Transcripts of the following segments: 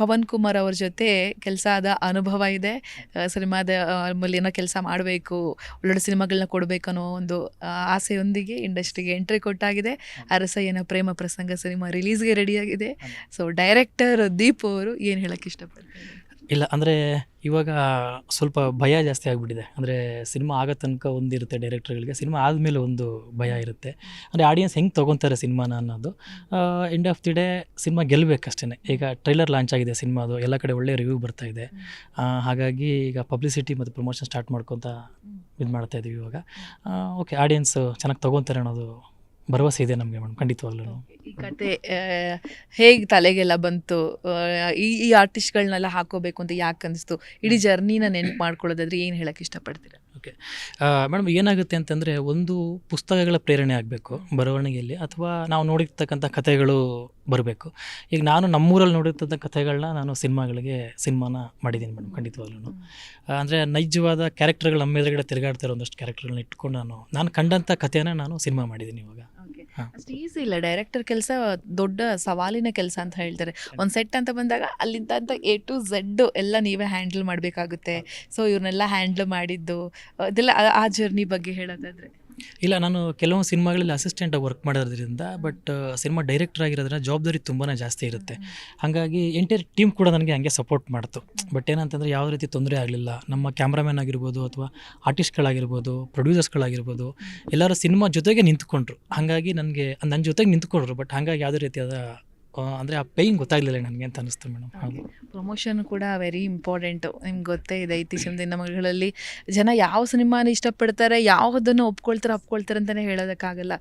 ಪವನ್ ಕುಮಾರ್ ಅವ್ರ ಜೊತೆ ಕೆಲಸ ಆದ ಅನುಭವ ಇದೆ. ಸಿನಿಮಾದ ಮೇಲೆ ಏನೋ ಕೆಲಸ ಮಾಡಬೇಕು ಒಳ್ಳೊಳ್ಳೆ ಸಿನಿಮಾಗಳನ್ನ ಕೊಡಬೇಕು ಅನ್ನೋ ಒಂದು ಆಸೆಯೊಂದಿಗೆ ಇಂಡಸ್ಟ್ರಿಗೆ ಎಂಟ್ರಿ ಕೊಟ್ಟಾಗಿದೆ. ಅರಸಯ್ಯನ ಪ್ರೇಮ ಪ್ರಸಂಗ ಸಿನಿಮಾ ರಿಲೀಸ್ಗೆ ರೆಡಿಯಾಗಿದೆ ಸೊ ಡೈರೆಕ್ಟರ್ ದೀಪ್ ಅವರು ಏನು ಹೇಳಕ್ಕೆ ಇಷ್ಟಪಡ್ತಾರೆ? ಇಲ್ಲ, ಅಂದರೆ ಇವಾಗ ಸ್ವಲ್ಪ ಭಯ ಜಾಸ್ತಿ ಆಗಿಬಿಟ್ಟಿದೆ. ಅಂದರೆ ಸಿನಿಮಾ ಆಗೋ ತನಕ ಒಂದಿರುತ್ತೆ ಡೈರೆಕ್ಟರ್ಗಳಿಗೆ, ಸಿನಿಮಾ ಆದಮೇಲೆ ಒಂದು ಭಯ ಇರುತ್ತೆ. ಅಂದರೆ ಆಡಿಯನ್ಸ್ ಹೆಂಗೆ ತೊಗೊತಾರೆ ಸಿನಿಮಾನ ಅನ್ನೋದು end of the day cinema ಗೆಲ್ಲಬೇಕಷ್ಟೇ ಈಗ ಟ್ರೈಲರ್ ಲಾಂಚ್ ಆಗಿದೆ ಸಿನಿಮಾದು ಎಲ್ಲ ಕಡೆ ಒಳ್ಳೆ ರಿವ್ಯೂ ಬರ್ತಾ ಇದೆ. ಹಾಗಾಗಿ ಈಗ ಪಬ್ಲಿಸಿಟಿ ಮತ್ತು ಪ್ರಮೋಷನ್ ಸ್ಟಾರ್ಟ್ ಮಾಡ್ಕೊತ ಇದು ಮಾಡ್ತಾ ಇದೀವಿ ಇವಾಗ. ಓಕೆ ಆಡಿಯನ್ಸ್ ಚೆನ್ನಾಗಿ ತೊಗೊತಾರೆ ಅನ್ನೋದು ಭರವಸೆ ಇದೆ ನಮಗೆ ಮೇಡಮ್ ಖಂಡಿತವಾಗ್ಲೂ ಈ ಕತೆ ಹೇಗೆ ತಲೆಗೆಲ್ಲ ಬಂತು ಈ ಈ ಆರ್ಟಿಸ್ಟ್ಗಳನ್ನೆಲ್ಲ ಹಾಕೋಬೇಕು ಅಂತ ಯಾಕೆ ಅನಿಸ್ತು? ಇಡೀ ಜರ್ನಿನ ನೆನಪು ಮಾಡ್ಕೊಳ್ಳೋದಾದ್ರೆ ಏನು ಹೇಳಕ್ಕೆ ಇಷ್ಟಪಡ್ತೀರಾ? ಓಕೆ ಮೇಡಮ್ ಏನಾಗುತ್ತೆ ಅಂತಂದರೆ ಒಂದು ಪುಸ್ತಕಗಳ ಪ್ರೇರಣೆ ಆಗಬೇಕು ಬರವಣಿಗೆಯಲ್ಲಿ ಅಥವಾ ನಾವು ನೋಡಿರ್ತಕ್ಕಂಥ ಕಥೆಗಳು ಬರಬೇಕು. ಈಗ ನಾನು ನಮ್ಮೂರಲ್ಲಿ ನೋಡಿರ್ತಕ್ಕಂಥ ಕಥೆಗಳನ್ನ ನಾನು ಸಿನಿಮಾಗಳಿಗೆ ಸಿನಿಮಾನ ಮಾಡಿದ್ದೀನಿ ಮೇಡಮ್ ಖಂಡಿತವಾಗ್ಲೂ ಅಂದರೆ ನೈಜವಾದ ಕ್ಯಾರೆಕ್ಟರ್ಗಳು ನಮ್ಮ ಎದುರುಗಡೆ ತಿರುಗಾಡ್ತಾರೆ ಒಂದಷ್ಟು ಕ್ಯಾರೆಕ್ಟರ್ಗಳನ್ನ ಇಟ್ಕೊಂಡು ನಾನು ನಾನು ಕಂಡಂಥ ಕಥೆನ ನಾನು ಸಿನಿಮಾ ಮಾಡಿದ್ದೀನಿ ಇವಾಗ. ಅಷ್ಟು ಈಸಿ ಇಲ್ಲ. ಡೈರೆಕ್ಟರ್ ಕೆಲಸ ದೊಡ್ಡ ಸವಾಲಿನ ಕೆಲಸ ಅಂತ ಹೇಳ್ತಾರೆ. ಒಂದು ಸೆಟ್ ಅಂತ ಬಂದಾಗ ಅಲ್ಲಿಂದ ಅಂತ ಎ ಟು ಝೆಡ್ ಎಲ್ಲ ನೀವೇ ಹ್ಯಾಂಡಲ್ ಮಾಡಬೇಕಾಗುತ್ತೆ. ಸೊ ಇವ್ರನ್ನೆಲ್ಲ ಹ್ಯಾಂಡಲ್ ಮಾಡಿದ್ದು ಅದೆಲ್ಲ ಆ- ಆ ಜರ್ನಿ ಬಗ್ಗೆ ಹೇಳೋದಾದ್ರೆ. ಇಲ್ಲ, ನಾನು ಕೆಲವೊಂದು ಸಿನಿಮಾಗಳಲ್ಲಿ ಅಸಿಸ್ಟೆಂಟಾಗಿ ವರ್ಕ್ ಮಾಡೋದ್ರಿಂದ ಬಟ್ ಸಿನಿಮಾ ಡೈರೆಕ್ಟರ್ ಆಗಿರೋದ್ರಿಂದ ಜವಾಬ್ದಾರಿ ತುಂಬಾ ಜಾಸ್ತಿ ಇರುತ್ತೆ. ಹಾಗಾಗಿ ಎಂಟೈರ್ ಟೀಮ್ ಕೂಡ ನನಗೆ ಹಂಗೆ ಸಪೋರ್ಟ್ ಮಾಡ್ತು. ಬಟ್ ಏನಂತಂದರೆ ಯಾವ ರೀತಿ ತೊಂದರೆ ಆಗಲಿಲ್ಲ. ನಮ್ಮ ಕ್ಯಾಮ್ರಾಮ್ಯಾನ್ ಆಗಿರ್ಬೋದು ಅಥವಾ ಆರ್ಟಿಸ್ಟ್ಗಳಾಗಿರ್ಬೋದು ಪ್ರೊಡ್ಯೂಸರ್ಸ್ಗಳಾಗಿರ್ಬೋದು ಎಲ್ಲರೂ ಸಿನಿಮಾ ಜೊತೆಗೆ ನಿಂತ್ಕೊಂಡ್ರು. ಹಾಗಾಗಿ ನನಗೆ ನನ್ನ ಜೊತೆಗೆ ನಿಂತ್ಕೊಂಡ್ರು ಬಟ್ ಹಾಗಾಗಿ ಯಾವುದೇ ರೀತಿಯಾದ ಅಂದರೆ ಆ ಪೇಯಿಂಗ್ ಗೊತ್ತಾಗಲಿಲ್ಲ ನನಗೆ ಅಂತ ಅನಿಸ್ತು ಮೇಡಮ್. ಹಾಗೆ. ಪ್ರಮೋಷನ್ ಕೂಡ ವೆರಿ ಇಂಪಾರ್ಟೆಂಟು ನಿಮ್ಗೆ ಗೊತ್ತೇ ಇದೆ ಇತ್ತೀಚಿನ ದಿನಗಳಲ್ಲಿ ಜನ ಯಾವ ಸಿನಿಮಾನ ಇಷ್ಟಪಡ್ತಾರೆ ಯಾವುದನ್ನು ಒಪ್ಕೊಳ್ತಾರೆ ಒಪ್ಕೊಳ್ತಾರೆ ಅಂತಲೇ ಹೇಳೋದಕ್ಕಾಗಲ್ಲ.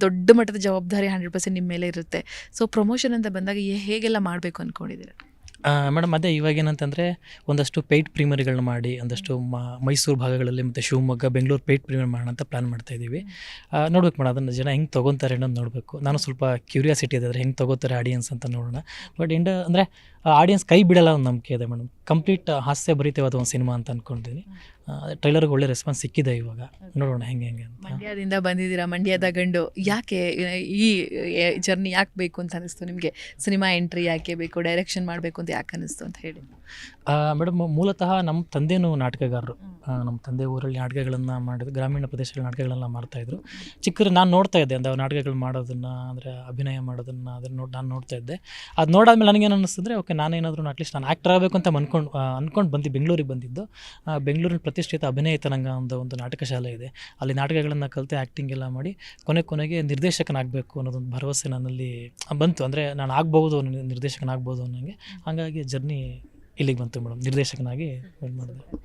ದೊಡ್ಡ ಮಟ್ಟದ ಜವಾಬ್ದಾರಿ ಹಂಡ್ರೆಡ್ ಪರ್ಸೆಂಟ್ ನಿಮ್ಮ ಮೇಲೆ ಇರುತ್ತೆ. ಸೊ ಪ್ರಮೋಷನ್ ಅಂತ ಬಂದಾಗ ಹೇಗೆಲ್ಲ ಮಾಡಬೇಕು ಅಂದ್ಕೊಂಡಿದ್ದೀರಾ ಮೇಡಮ್, ಅದೇ ಇವಾಗ ಏನಂತಂದರೆ ಒಂದಷ್ಟು ಪೇಯ್ಡ್ ಪ್ರೀಮಿಯರ್ಗಳನ್ನ ಮಾಡಿ, ಒಂದಷ್ಟು ಮೈಸೂರು ಭಾಗಗಳಲ್ಲಿ ಮತ್ತು ಶಿವಮೊಗ್ಗ, ಬೆಂಗಳೂರು ಪೇಯ್ಡ್ ಪ್ರೀಮಿಯರ್ ಮಾಡೋಣ ಅಂತ ಪ್ಲ್ಯಾನ್ ಮಾಡ್ತಾ ಇದ್ದೀವಿ. ನೋಡ್ಬೇಕು ಮೇಡಮ್, ಅದನ್ನು ಜನ ಹೆಂಗೆ ತೊಗೊತಾರೆ ಅನ್ನೋದು ನೋಡಬೇಕು. ನಾನು ಸ್ವಲ್ಪ ಕ್ಯೂರಿಯಾಸಿಟಿ ಇದೆ ಹೆಂಗೆ ತೊಗೋತಾರೆ ಆಡಿಯನ್ಸ್ ಅಂತ ನೋಡೋಣ. ಬಟ್ ಇಂಡ ಅಂದರೆ ಆಡಿಯನ್ಸ್ ಕೈ ಬಿಡಲ್ಲ ಒಂದು ನಂಬಿಕೆ ಇದೆ ಮೇಡಮ್. ಕಂಪ್ಲೀಟ್ ಹಾಸ್ಯ ಭರಿತವಾದ ಒಂದು ಸಿನಿಮಾ ಅಂತ ಅಂದ್ಕೊಂಡಿದ್ದೀನಿ ಟ್ರೈಲರ್ಗೆ ಒಳ್ಳೆ ರೆಸ್ಪಾನ್ಸ್ ಸಿಕ್ಕಿದೆ ಇವಾಗ. ನೋಡೋಣ ಹೆಂಗೆ ಹೆಂಗೆ ಅಂತ. ಮಂಡ್ಯದಿಂದ ಬಂದಿದ್ದೀರಾ? ಮಂಡ್ಯದ ಗಂಡು ಯಾಕೆ ಈ ಜರ್ನಿ ಯಾಕೆ ಬೇಕು ಅಂತ ಅನಿಸ್ತು ನಿಮಗೆ? ಸಿನಿಮಾ ಎಂಟ್ರಿ ಯಾಕೆ ಬೇಕು? ಡೈರೆಕ್ಷನ್ ಮಾಡಬೇಕು ಅಂತ ಯಾಕೆ ಅನಿಸ್ತು ಅಂತ ಹೇಳಿ. ಮೇಡಮ್ ಮೂಲತಃ ನಮ್ಮ ತಂದೆಯೂ ನಾಟಕಗಾರರು. ನಮ್ಮ ತಂದೆ ಊರಲ್ಲಿ ನಾಟಕಗಳನ್ನು ಮಾಡಿದ್ರು ಗ್ರಾಮೀಣ ಪ್ರದೇಶಗಳ ನಾಟಕಗಳನ್ನ ಮಾಡ್ತಾಯಿದ್ರು ಚಿಕ್ಕರು ನಾನು ನೋಡ್ತಾ ಇದ್ದೆ ಅಂದರೆ ಅವ್ರು ನಾಟಕಗಳು ಮಾಡೋದನ್ನು ಅಂದರೆ ಅಭಿನಯ ಮಾಡೋದನ್ನು ಅದನ್ನು ನೋಡಿ ನಾನು ನೋಡ್ತಾ ಇದ್ದೆ. ಅದು ನೋಡಾದ್ಮೇಲೆ ನನಗೇನು ಅನ್ನಿಸ್ತಂದ್ರೆ ಓಕೆ ನಾನೇನಾದರೂ ಅಟ್ಲೀಸ್ಟ್ ನಾನು ಆ್ಯಕ್ಟರ್ ಆಗಬೇಕು ಅಂತ ಅನ್ಕೊಂಡು ಅಂದ್ಕೊಂಡು ಬಂದು ಬೆಂಗಳೂರಿಗೆ ಬಂದಿದ್ದು. ಬೆಂಗಳೂರಿನ ಬೆಂಗಳೂರಿನ ಪ್ರತಿಷ್ಠಿತ ಅಭಿನಯ ತರಂಗ ಅಂತ ಒಂದು ನಾಟಕ ಶಾಲೆ ಇದೆ. ಅಲ್ಲಿ ನಾಟಕಗಳನ್ನು ಕಲಿತು ಆ್ಯಕ್ಟಿಂಗ್ ಎಲ್ಲ ಮಾಡಿ ಕೊನೆ ಕೊನೆಗೆ ನಿರ್ದೇಶಕನಾಗಬೇಕು ಅನ್ನೋದೊಂದು ಭರವಸೆ ನನ್ನಲ್ಲಿ ಬಂತು. ಅಂದರೆ ನಾನು ಆಗ್ಬೋದು ನಿರ್ದೇಶಕನಾಗ್ಬೋದು ಅನ್ನೋಂಗೆ. ಹಾಗಾಗಿ ಜರ್ನಿ ಇಲ್ಲಿಗೆ ಬಂತು ಮೇಡಮ್ ನಿರ್ದೇಶಕನಾಗಿ ಮಾಡಿದೆ